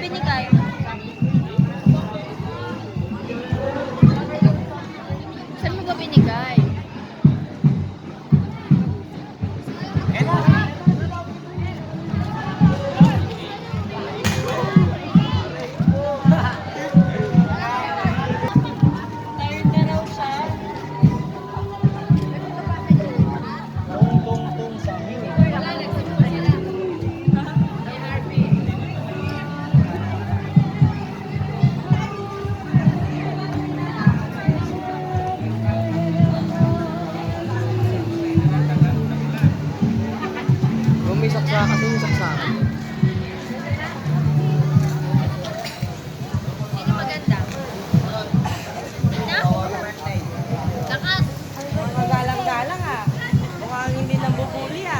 binigay? Saan mo ka binigay? yung saksa kasi yung saksakan. Galang-galang ha. Mukhang hindi nang bubuli ha. Ah.